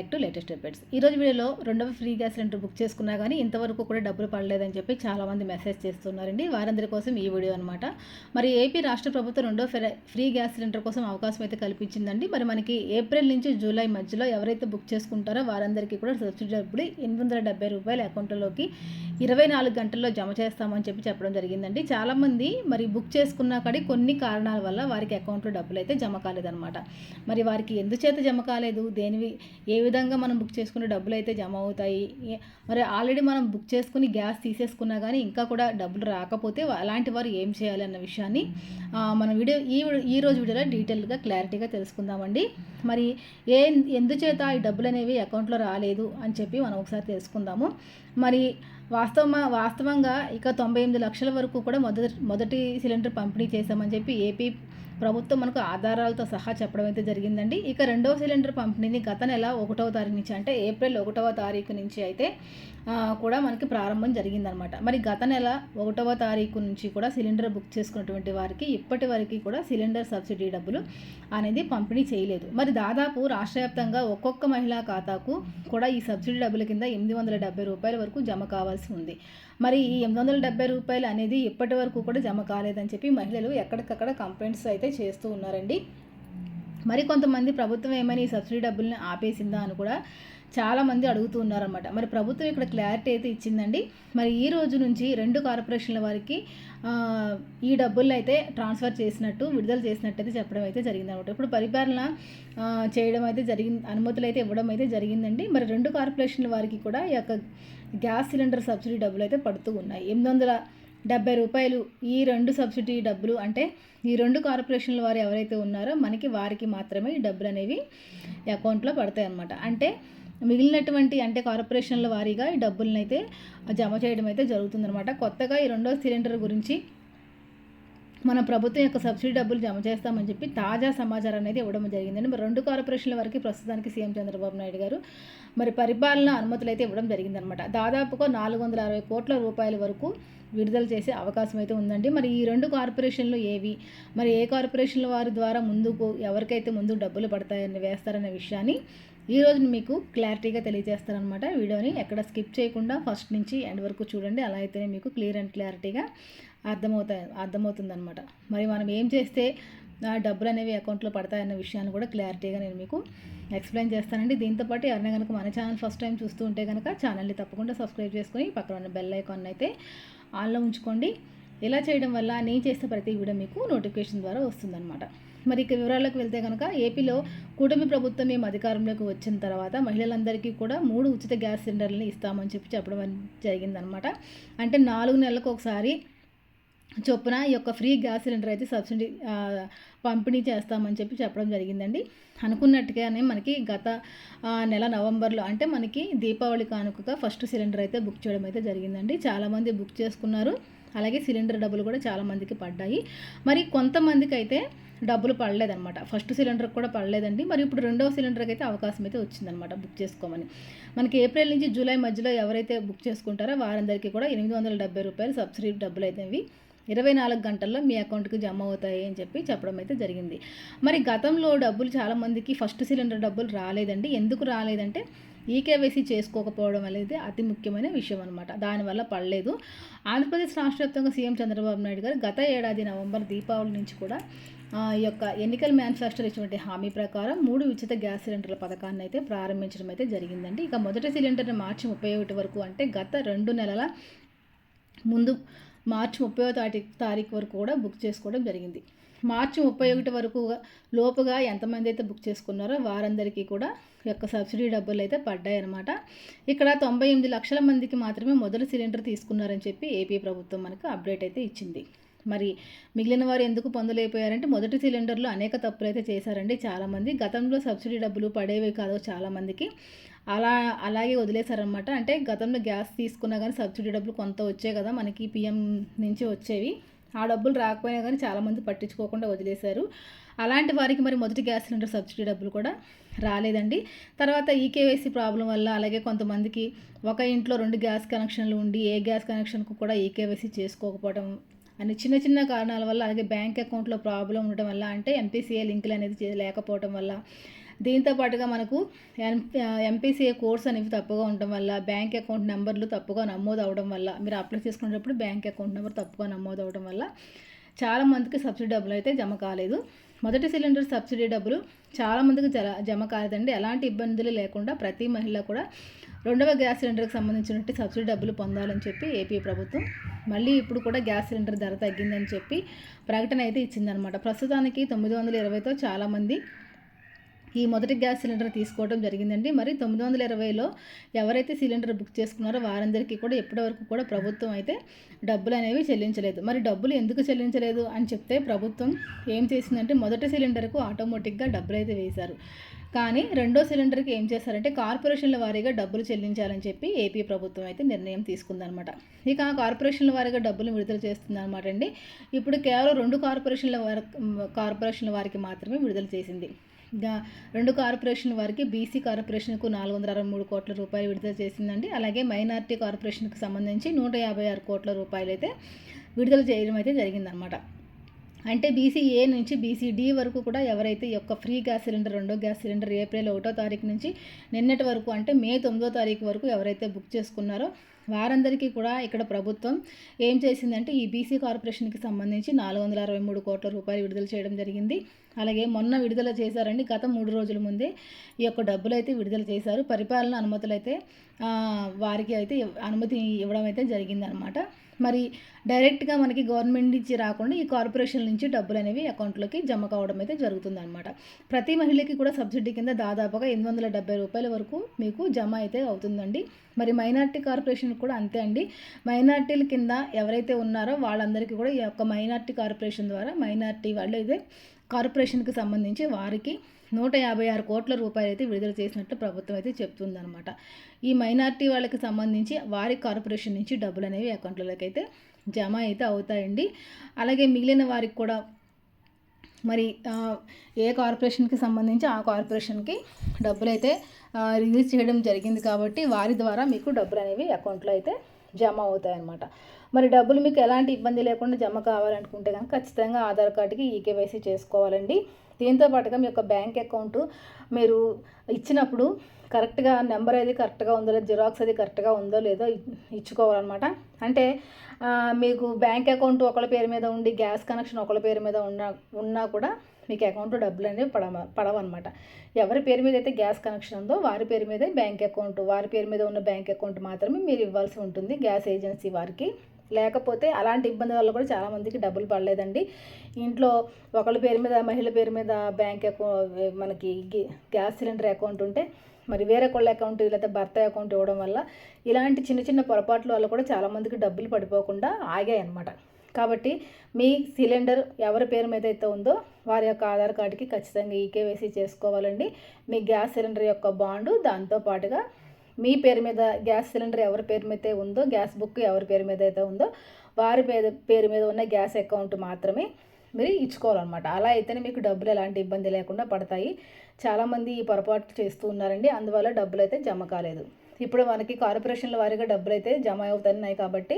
Back to latest updates. ఈ రోజు వీడియోలో రెండవ ఫ్రీ గ్యాస్ సిలిండర్ బుక్ చేసుకున్నా కానీ ఇంతవరకు కూడా డబ్బులు పడలేదని చెప్పి చాలామంది మెసేజ్ చేస్తున్నారండి. వారందరి కోసం ఈ వీడియో అనమాట మరి ఏపీ రాష్ట్ర ప్రభుత్వం రెండో ఫ్రీ గ్యాస్ సిలిండర్ కోసం అవకాశం అయితే కల్పించిందండి. మరి మనకి ఏప్రిల్ నుంచి జూలై మధ్యలో ఎవరైతే బుక్ చేసుకుంటారో వారందరికీ కూడా సబ్సిడీ డబ్బులు ఎనిమిది వందల డెబ్బై రూపాయల అకౌంట్లోకి ఇరవై నాలుగు గంటల్లో జమ చేస్తామని చెప్పి చెప్పడం జరిగిందండి. చాలామంది మరి బుక్ చేసుకున్నా కానీ కొన్ని కారణాల వల్ల వారికి అకౌంట్లో డబ్బులు అయితే జమ కాలేదన్నమాట. మరి వారికి ఎందుచేత జమ కాలేదు? దేనివి ఏ విధంగా మనం బుక్ చేసుకునే డబ్బులు అయితే జమ అవుతాయి? మరి ఆల్రెడీ మనం బుక్ చేసుకుని గ్యాస్ తీసేసుకున్నా కానీ ఇంకా కూడా డబ్బులు రాకపోతే అలాంటి వారు ఏం చేయాలి అన్న విషయాన్ని మన వీడియో ఈ ఈ రోజు వీడియోలో డీటెయిల్గా క్లారిటీగా తెలుసుకుందామండి. మరి ఏ ఎందుచేత ఈ డబ్బులు అనేవి అకౌంట్లో రాలేదు అని చెప్పి మనం ఒకసారి తెలుసుకుందాము. మరి వాస్తవ వాస్తవంగా ఇక తొంభై ఎనిమిది లక్షల వరకు కూడా మొదటి మొదటి సిలిండర్ పంపిణీ చేశామని చెప్పి ఏపీ ప్రభుత్వం మనకు ఆధారాలతో సహా చెప్పడం అయితే జరిగిందండి. ఇక రెండవ సిలిండర్ పంపిణీని గత నెల ఒకటవ తారీఖు నుంచి అంటే ఏప్రిల్ ఒకటవ తారీఖు నుంచి అయితే కూడా మనకి ప్రారంభం జరిగిందనమాట. మరి గత నెల ఒకటవ తారీఖు నుంచి కూడా సిలిండర్ బుక్ చేసుకున్నటువంటి వారికి ఇప్పటి వరకు కూడా సిలిండర్ సబ్సిడీ డబ్బులు అనేది పంపిణీ చేయలేదు. మరి దాదాపు రాష్ట్ర వ్యాప్తంగా ఒక్కొక్క మహిళా ఖాతాకు కూడా ఈ సబ్సిడీ డబ్బుల కింద ఎనిమిది వందల డెబ్బై రూపాయల వరకు జమ కావాల్సి ఉంది. మరి ఈ ఎనిమిది వందల డెబ్బై రూపాయలు అనేది ఇప్పటి వరకు కూడా జమ కాలేదని చెప్పి మహిళలు ఎక్కడికక్కడ కంప్లైంట్స్ అయితే చేస్తూ ఉన్నారండి. మరి కొంతమంది ప్రభుత్వం ఏమైనా ఈ సబ్సిడీ డబ్బుల్ని ఆపేసిందా అని కూడా చాలామంది అడుగుతూ ఉన్నారనమాట మరి ప్రభుత్వం ఇక్కడ క్లారిటీ అయితే ఇచ్చిందండి. మరి ఈ రోజు నుంచి రెండు కార్పొరేషన్ల వారికి ఈ డబ్బులు అయితే ట్రాన్స్ఫర్ చేసినట్టు విడుదల చేసినట్టు అయితే చెప్పడం అయితే జరిగిందనమాట ఇప్పుడు పరిపాలన చేయడం అయితే జరిగింది అనుమతులు అయితే ఇవ్వడం అయితే జరిగిందండి. మరి రెండు కార్పొరేషన్ల వారికి కూడా ఈ యొక్క గ్యాస్ సిలిండర్ సబ్సిడీ డబ్బులు అయితే పడుతూ ఉన్నాయి. ఎనిమిది వందల డెబ్బై రూపాయలు ఈ రెండు సబ్సిడీ డబ్బులు అంటే ఈ రెండు కార్పొరేషన్ల వారు ఎవరైతే ఉన్నారో మనకి వారికి మాత్రమే ఈ డబ్బులు అనేవి అకౌంట్లో పడతాయి అన్నమాట. అంటే మిగిలినటువంటి అంటే కార్పొరేషన్ల వారీగా ఈ డబ్బులను అయితే జమ చేయడం అయితే జరుగుతుందన్నమాట. కొత్తగా ఈ రెండో సిలిండర్ గురించి మన ప్రభుత్వం యొక్క సబ్సిడీ డబ్బులు జమ చేస్తామని చెప్పి తాజా సమాచారం అనేది ఇవ్వడం జరిగిందండి. మరి రెండు కార్పొరేషన్ల వరకు ప్రస్తుతానికి సీఎం చంద్రబాబు నాయుడు గారు మరి పరిపాలన అనుమతులు అయితే ఇవ్వడం జరిగిందనమాట దాదాపుగా నాలుగు వందల అరవై కోట్ల రూపాయల వరకు విడుదల చేసే అవకాశం అయితే ఉందండి. మరి ఈ రెండు కార్పొరేషన్లు ఏవి? మరి ఏ కార్పొరేషన్ల వారి ద్వారా ముందుకు ఎవరికైతే ముందు డబ్బులు పడతాయని వేస్తారనే విషయాన్ని ఈరోజు మీకు క్లారిటీగా తెలియజేస్తారనమాట వీడియోని ఎక్కడ స్కిప్ చేయకుండా ఫస్ట్ నుంచి ఎండ్ వరకు చూడండి. అలా అయితేనే మీకు క్లియర్ అండ్ క్లారిటీగా అర్థమవుతాయి అర్థమవుతుందనమాట మరి మనం ఏం చేస్తే ఆ డబ్బులు అనేవి అకౌంట్లో పడతాయన్న విషయాన్ని కూడా క్లారిటీగా నేను మీకు ఎక్స్ప్లెయిన్ చేస్తానండి. దీంతోపాటు ఎవరైనా కనుక మన ఛానల్ ఫస్ట్ టైం చూస్తూ ఉంటే కనుక ఛానల్ని తప్పకుండా సబ్స్క్రైబ్ చేసుకొని పక్కన ఉన్న బెల్ ఐకాన్ అయితే ఆన్లో ఉంచుకోండి. ఇలా చేయడం వల్ల నేను చేసే ప్రతి వీడియో మీకు నోటిఫికేషన్ ద్వారా వస్తుందన్నమాట. మరి ఇక వివరాలకు వెళ్తే కనుక ఏపీలో కూటమి ప్రభుత్వం మేము అధికారంలోకి వచ్చిన తర్వాత మహిళలందరికీ కూడా మూడు ఉచిత గ్యాస్ సిలిండర్లని ఇస్తామని చెప్పి చెప్పడం జరిగిందనమాట అంటే నాలుగు నెలలకు ఒకసారి చొప్పున ఈ యొక్క ఫ్రీ గ్యాస్ సిలిండర్ అయితే సబ్సిడీ పంపిణీ చేస్తామని చెప్పి చెప్పడం జరిగిందండి. అనుకున్నట్టుగానే మనకి గత నెల నవంబర్లో అంటే మనకి దీపావళి కానుకగా ఫస్ట్ సిలిండర్ అయితే బుక్ చేయడం అయితే జరిగిందండి. చాలామంది బుక్ చేసుకున్నారు. అలాగే సిలిండర్ డబ్బులు కూడా చాలామందికి పడ్డాయి. మరి కొంతమందికి అయితే డబ్బులు పడలేదన్నమాట. ఫస్ట్ సిలిండర్ కూడా పడలేదండి. మరి ఇప్పుడు రెండవ సిలిండర్కి అయితే అవకాశం అయితే వచ్చిందనమాట బుక్ చేసుకోమని. మనకి ఏప్రిల్ నుంచి జూలై మధ్యలో ఎవరైతే బుక్ చేసుకుంటారో వారందరికీ కూడా ఎనిమిది వందల డెబ్బై రూపాయలు సబ్సిడీ డబ్బులు అయితే ఇరవై నాలుగు గంటల్లో మీ అకౌంట్కి జమ అవుతాయి అని చెప్పి చెప్పడం అయితే జరిగింది. మరి గతంలో డబ్బులు చాలామందికి ఫస్ట్ సిలిండర్ డబ్బులు రాలేదండి. ఎందుకు రాలేదంటే ఈకేవైసీ చేసుకోకపోవడం అనేది అతి ముఖ్యమైన విషయం అనమాట దానివల్ల పడలేదు. ఆంధ్రప్రదేశ్ రాష్ట్ర వ్యాప్తంగా సీఎం చంద్రబాబు నాయుడు గారు గత ఏడాది నవంబర్ దీపావళి నుంచి కూడా ఆ, ఈ యొక్క ఎన్నికల మేనిఫెస్టోలో ఇచ్చినటువంటి హామీ ప్రకారం మూడు ఉచిత గ్యాస్ సిలిండర్ల పథకాన్ని అయితే ప్రారంభించడం అయితే జరిగిందండి. ఇక మొదటి సిలిండర్ని మార్చి ముప్పై ఒకటి వరకు అంటే గత రెండు నెలల ముందు మార్చి ముప్పై తారీఖు తారీఖు వరకు కూడా బుక్ చేసుకోవడం జరిగింది. మార్చి ముప్పై ఒకటి వరకు లోపుగా ఎంతమంది అయితే బుక్ చేసుకున్నారో వారందరికీ కూడా యొక్క సబ్సిడీ డబ్బులు అయితే పడ్డాయన్నమాట. ఇక్కడ తొంభై ఎనిమిది లక్షల మందికి మాత్రమే మొదటి సిలిండర్ తీసుకున్నారని చెప్పి ఏపీ ప్రభుత్వం మనకు అప్డేట్ అయితే ఇచ్చింది. మరి మిగిలిన వారు ఎందుకు పొందలేకపోయారంటే మొదటి సిలిండర్లో అనేక తప్పులు అయితే చేశారండి చాలామంది గతంలో సబ్సిడీ డబ్బులు పడేవి కాదు చాలామందికి అలా అలాగే వదిలేశారనమాట అంటే గతంలో గ్యాస్ తీసుకున్నా కానీ సబ్సిడీ డబ్బులు కొంత వచ్చాయి కదా మనకి పిఎం నుంచి వచ్చేవి. ఆ డబ్బులు రాకపోయినా కానీ చాలామంది పట్టించుకోకుండా వదిలేశారు. అలాంటి వారికి మరి మొదటి గ్యాస్ సిలిండర్ సబ్సిడీ డబ్బులు కూడా రాలేదండి. తర్వాత ఈకేవైసీ ప్రాబ్లం వల్ల అలాగే కొంతమందికి ఒక ఇంట్లో రెండు గ్యాస్ కనెక్షన్లు ఉండి ఏ గ్యాస్ కనెక్షన్కు కూడా ఈకేవైసీ చేసుకోకపోవడం అని చిన్న చిన్న కారణాల వల్ల అలాగే బ్యాంక్ అకౌంట్లో ప్రాబ్లం ఉండడం వల్ల అంటే ఎంపీసీఏ లింకులు అనేది లేకపోవడం వల్ల దీంతో పాటుగా మనకు ఎంపీసీఏ కోర్స్ అనేవి తప్పుగా ఉండడం వల్ల బ్యాంక్ అకౌంట్ నెంబర్లు తప్పుగా నమోదు అవడం వల్ల మీరు అప్లై చేసుకునేటప్పుడు బ్యాంక్ అకౌంట్ నెంబర్ తప్పుగా నమోదు అవడం వల్ల చాలా మందికి సబ్సిడీ డబ్బులు అయితే జమ కాలేదు. మొదటి సిలిండర్ సబ్సిడీ డబ్బులు చాలామందికి జల జమ కాలేదండి. ఎలాంటి ఇబ్బందులు లేకుండా ప్రతి మహిళ కూడా రెండవ గ్యాస్ సిలిండర్కి సంబంధించినట్టు సబ్సిడీ డబ్బులు పొందాలని చెప్పి ఏపీ ప్రభుత్వం మళ్ళీ ఇప్పుడు కూడా గ్యాస్ సిలిండర్ ధర తగ్గిందని చెప్పి ప్రకటన అయితే ఇచ్చిందనమాట ప్రస్తుతానికి తొమ్మిది వందల ఇరవైతో చాలామంది ఈ మొదటి గ్యాస్ సిలిండర్ తీసుకోవడం జరిగిందండి. మరి తొమ్మిది వందల ఇరవైలో ఎవరైతే సిలిండర్ బుక్ చేసుకున్నారో వారందరికీ కూడా ఇప్పటివరకు కూడా ప్రభుత్వం అయితే డబ్బులు అనేవి చెల్లించలేదు. మరి డబ్బులు ఎందుకు చెల్లించలేదు అని చెప్తే ప్రభుత్వం ఏం చేసిందంటే మొదటి సిలిండర్కు ఆటోమేటిక్గా డబ్బులు అయితే వేశారు. కానీ రెండో సిలిండర్కి ఏం చేశారంటే కార్పొరేషన్ల వారీగా డబ్బులు చెల్లించాలని చెప్పి ఏపీ ప్రభుత్వం అయితే నిర్ణయం తీసుకుందనమాట ఇక ఆ కార్పొరేషన్ల వారీగా డబ్బులు విడుదల చేస్తుందన్నమాట అండి. ఇప్పుడు కేవలం రెండు కార్పొరేషన్ల వారి కార్పొరేషన్ల వారికి మాత్రమే విడుదల చేసింది. రెండు కార్పొరేషన్ వారికి బీసీ కార్పొరేషన్కు నాలుగు వందల అరవై మూడు కోట్ల రూపాయలు విడుదల చేసిందండి. అలాగే మైనార్టీ కార్పొరేషన్కి సంబంధించి నూట యాభై ఆరు కోట్ల రూపాయలు అయితే విడుదల చేయడం అయితే జరిగిందనమాట అంటే బీసీ ఏ నుంచి బీసీ డి వరకు కూడా ఎవరైతే ఈ యొక్క ఫ్రీ గ్యాస్ సిలిండర్ రెండో గ్యాస్ సిలిండర్ ఏప్రిల్ ఒకటో తారీఖు నుంచి నిన్నటి వరకు అంటే మే తొమ్మిదో తారీఖు వరకు ఎవరైతే బుక్ చేసుకున్నారో వారందరికీ కూడా ఇక్కడ ప్రభుత్వం ఏం చేసిందంటే ఈ బీసీ కార్పొరేషన్కి సంబంధించి నాలుగు వందల అరవై మూడు కోట్ల రూపాయలు విడుదల చేయడం జరిగింది. అలాగే మొన్న విడుదల చేశారండి. గత మూడు రోజుల ముందే ఈ యొక్క డబ్బులు అయితే విడుదల చేశారు. పరిపాలన అనుమతులు అయితే వారికి అయితే అనుమతి ఇవ్వడం అయితే జరిగిందనమాట. మరి డైరెక్ట్గా మనకి గవర్నమెంట్ నుంచి రాకుండా ఈ కార్పొరేషన్ నుంచి డబ్బులు అనేవి అకౌంట్లోకి జమ కావడం అయితే జరుగుతుందన్నమాట. ప్రతి మహిళకి కూడా సబ్సిడీ కింద దాదాపుగా ఎనిమిది వందల డెబ్బై రూపాయల వరకు మీకు జమ అయితే అవుతుందండి. మరి మైనార్టీ కార్పొరేషన్ కూడా అంతే అండి. మైనార్టీల కింద ఎవరైతే ఉన్నారో వాళ్ళందరికీ కూడా ఈ యొక్క మైనార్టీ కార్పొరేషన్ ద్వారా మైనార్టీ వాళ్ళు అయితే కార్పొరేషన్కి సంబంధించి వారికి నూట యాభై ఆరు కోట్ల రూపాయలు అయితే విడుదల చేసినట్లు ప్రభుత్వం అయితే చెప్తుందనమాట ఈ మైనార్టీ వాళ్ళకి సంబంధించి వారి కార్పొరేషన్ నుంచి డబ్బులు అనేవి అకౌంట్లలోకి అయితే జమ అయితే అవుతాయండి. అలాగే మిగిలిన వారికి కూడా మరి ఏ కార్పొరేషన్కి సంబంధించి ఆ కార్పొరేషన్కి డబ్బులు అయితే రిలీజ్ చేయడం జరిగింది కాబట్టి వారి ద్వారా మీకు డబ్బులు అనేవి అకౌంట్లో అయితే జమ అవుతాయన్నమాట. మరి డబ్బులు మీకు ఎలాంటి ఇబ్బంది లేకుండా జమ కావాలనుకుంటే కనుక ఖచ్చితంగా ఆధార్ కార్డుకి ఈకేవైసీ చేసుకోవాలండి. దీంతో పాటుగా మీ యొక్క బ్యాంక్ అకౌంట్ మీరు ఇచ్చినప్పుడు కరెక్ట్గా నెంబర్ అది కరెక్ట్గా ఉందో లేదో జిరాక్స్ అది కరెక్ట్గా ఉందో లేదో ఇచ్చుకోవాలన్నమాట. అంటే మీకు బ్యాంక్ అకౌంట్ ఒకళ్ళ పేరు మీద ఉండి గ్యాస్ కనెక్షన్ ఒకళ్ళ పేరు మీద ఉన్నా ఉన్నా కూడా మీకు అకౌంట్లో డబ్బులు అనేవి పడవ పడవన్నమాట. ఎవరి పేరు మీద అయితే గ్యాస్ కనెక్షన్ ఉందో వారి పేరు మీదే బ్యాంక్ అకౌంట్ వారి పేరు మీద ఉన్న బ్యాంక్ అకౌంట్ మాత్రమే మీరు ఇవ్వాల్సి ఉంటుంది గ్యాస్ ఏజెన్సీ వారికి. లేకపోతే అలాంటి ఇబ్బంది వల్ల కూడా చాలామందికి డబ్బులు పడలేదండి. ఇంట్లో ఒకళ్ళ పేరు మీద మహిళ పేరు మీద బ్యాంక్ అకౌంట్ మనకి గ్యాస్ సిలిండర్ అకౌంట్ ఉంటే మరి వేరే కొళ్ళ అకౌంట్ లేకపోతే భర్త అకౌంట్ ఇవ్వడం వల్ల ఇలాంటి చిన్న చిన్న పొరపాట్ల వల్ల కూడా చాలామందికి డబ్బులు పడిపోకుండా ఆగాయి అనమాట కాబట్టి మీ సిలిండర్ ఎవరి పేరు మీద అయితే ఉందో వారి యొక్క ఆధార్ కార్డుకి ఖచ్చితంగా ఈకేవైసీ చేసుకోవాలండి. మీ గ్యాస్ సిలిండర్ యొక్క బాండు దాంతో పాటుగా మీ పేరు మీద గ్యాస్ సిలిండర్ ఎవరి పేరు మీద ఉందో గ్యాస్ బుక్ ఎవరి పేరు మీద అయితే ఉందో వారి పేద పేరు మీద ఉన్న గ్యాస్ అకౌంట్ మాత్రమే మీరు ఇచ్చుకోవాలన్నమాట. అలా అయితేనే మీకు డబ్బులు ఎలాంటి ఇబ్బంది లేకుండా పడతాయి. చాలామంది ఈ పొరపాటు చేస్తూ ఉన్నారండి. అందువల్ల డబ్బులు అయితే జమ కాలేదు. ఇప్పుడు మనకి కార్పొరేషన్ల వారిగా డబ్బులు అయితే జమ అవుతున్నాయి కాబట్టి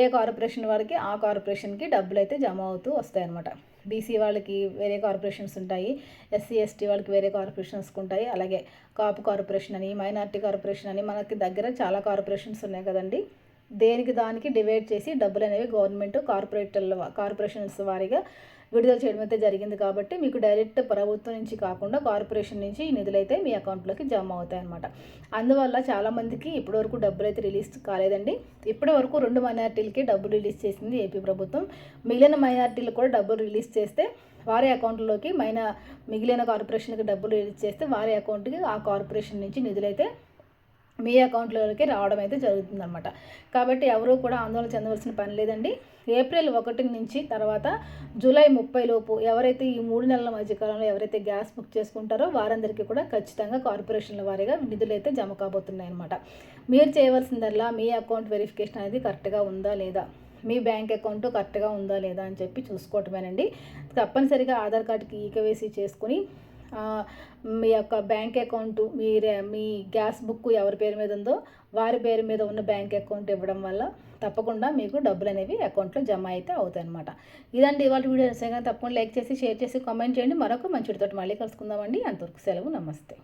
ఏ కార్పొరేషన్ వారికి ఆ కార్పొరేషన్కి డబ్బులు అయితే జమ అవుతూ వస్తాయి అనమాట బీసీ వాళ్ళకి వేరే కార్పొరేషన్స్ ఉంటాయి ఎస్సీ ఎస్టీ వాళ్ళకి వేరే కార్పొరేషన్స్ ఉంటాయి. అలాగే కాపు కార్పొరేషన్ అని మైనార్టీ కార్పొరేషన్ అని మనకి దగ్గర చాలా కార్పొరేషన్స్ ఉన్నాయి కదండి. దేనికి దానికి డివైడ్ చేసి డబ్బులు అనేవి గవర్నమెంట్ కార్పొరేటర్ల కార్పొరేషన్స్ వారిగా విడుదల చేయడం అయితే జరిగింది కాబట్టి మీకు డైరెక్ట్ ప్రభుత్వం నుంచి కాకుండా కార్పొరేషన్ నుంచి ఈ నిధులు అయితే మీ అకౌంట్లోకి జమ అవుతాయి అనమాట అందువల్ల చాలామందికి ఇప్పటివరకు డబ్బులు అయితే రిలీజ్ కాలేదండి. ఇప్పటి వరకు రెండు మైనార్టీలకి డబ్బులు రిలీజ్ చేసింది ఏపీ ప్రభుత్వం. మిగిలిన మైనార్టీలు కూడా డబ్బులు రిలీజ్ చేస్తే వారి అకౌంట్లోకి మైన మిగిలిన కార్పొరేషన్కి డబ్బులు రిలీజ్ చేస్తే వారి అకౌంట్కి ఆ కార్పొరేషన్ నుంచి నిధులైతే మీ అకౌంట్లోకి రావడం అయితే జరుగుతుందన్నమాట. కాబట్టి ఎవరూ కూడా ఆందోళన చెందవలసిన పని లేదండి. ఏప్రిల్ ఒకటి నుంచి తర్వాత జూలై ముప్పై లోపు ఎవరైతే ఈ మూడు నెలల మధ్యకాలంలో ఎవరైతే గ్యాస్ బుక్ చేసుకుంటారో వారందరికీ కూడా ఖచ్చితంగా కార్పొరేషన్ల వారీగా నిధులు అయితే జమ కాబోతున్నాయి అనమాట మీరు చేయవలసిందల్లా మీ అకౌంట్ వెరిఫికేషన్ అనేది కరెక్ట్గా ఉందా లేదా? మీ బ్యాంక్ అకౌంట్ కరెక్ట్గా ఉందా లేదా అని చెప్పి చూసుకోవటమేనండి. తప్పనిసరిగా ఆధార్ కార్డుకి ఈకవేసి చేసుకుని మీ యొక్క బ్యాంక్ అకౌంట్ మీ మీ గ్యాస్ బుక్ ఎవరి పేరు మీద ఉందో వారి పేరు మీద ఉన్న బ్యాంక్ అకౌంట్ ఇవ్వడం వల్ల తప్పకుండా మీకు డబ్బులు అనేవి అకౌంట్లో జమ అయితే అవుతాయి అనమాట ఇదండి ఇవాళ వీడియో. తప్పకుండా లైక్ చేసి షేర్ చేసి కామెంట్ చేయండి. మరొక మంచి తోటి మళ్ళీ కలుసుకుందామండి. అంతవరకు సెలవు. నమస్తే.